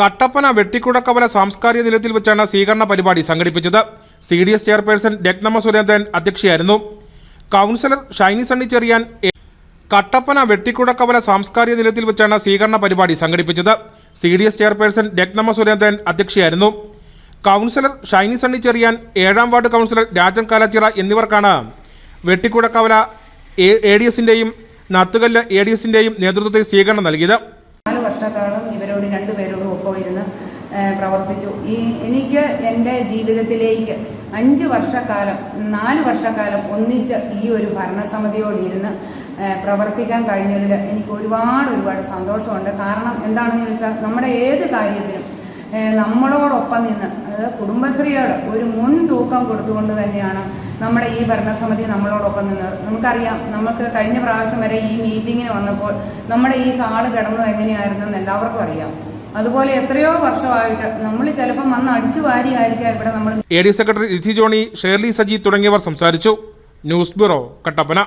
കട്ടപ്പന വെട്ടിക്കുടക്കവല സാംസ്കാരിക നിലയത്തിൽ വെച്ചാണ് സ്വീകരണ പരിപാടി സംഘടിപ്പിച്ചത്. C D S chairperson Rathnamma Surendran അധ്യക്ഷയായിരുന്നു. Councillor Shiny Sunny Cherian Kattappana വെട്ടിക്കുടക്കവല സാംസ്കാരിക നിലയത്തിൽ വെച്ചാണ് സ്വീകരണ പരിപാടി സംഘടിപ്പിച്ചത്. C D S chairperson Rathnamma Surendran അധ്യക്ഷയായിരുന്നു. Councillor Shiny Sunny Cherian ഏഴാം വാർഡ് കൗൺസിലർ രാജൻ കാലാച്ചിറ എന്നിവർക്കാണ് വെട്ടിക്കുടക്കവല എ ഡി എസിന്റെയും നത്തുകല്ല് എ ഡി എസിന്റെയും നേതൃത്വത്തിൽ സ്വീകരണം നൽകിയത്. വർഷക്കാലം ഇവരോട് രണ്ടുപേരോടും ഒപ്പം ഇരുന്ന് പ്രവർത്തിച്ചു. ഈ എനിക്ക് എന്റെ ജീവിതത്തിലേക്ക് അഞ്ച് വർഷക്കാലം നാല് വർഷക്കാലം ഒന്നിച്ച് ഈ ഒരു ഭരണസമിതിയോട് ഇരുന്ന് പ്രവർത്തിക്കാൻ കഴിഞ്ഞതിൽ എനിക്ക് ഒരുപാട് ഒരുപാട് സന്തോഷമുണ്ട്. കാരണം എന്താണെന്ന് ചോദിച്ചാൽ നമ്മുടെ ഏത് കാര്യത്തിനും നമ്മളോടൊപ്പം നിന്ന് അതായത് കുടുംബശ്രീയോട് ഒരു മുൻതൂക്കം കൊടുത്തുകൊണ്ട് തന്നെയാണ് നമ്മുടെ ഈ ഭരണസമിതി നമ്മളോടൊപ്പം നിന്നത് നമുക്കറിയാം നമുക്ക് കഴിഞ്ഞ പ്രാവശ്യം വരെ ഈ മീറ്റിങ്ങിന് വന്നപ്പോൾ നമ്മുടെ ഈ കാട് കിടന്നത് എങ്ങനെയായിരുന്നെന്ന് എല്ലാവർക്കും അറിയാം. അതുപോലെ എത്രയോ വർഷമായിട്ട് നമ്മൾ ചിലപ്പോൾ വന്ന് അടിച്ചു വാരിയായിരിക്കാം ഇവിടെ നമ്മൾ A D secretary Johny Shirley Saji തുടങ്ങിയവർ സംസാരിച്ചു. News bureau Kattappana.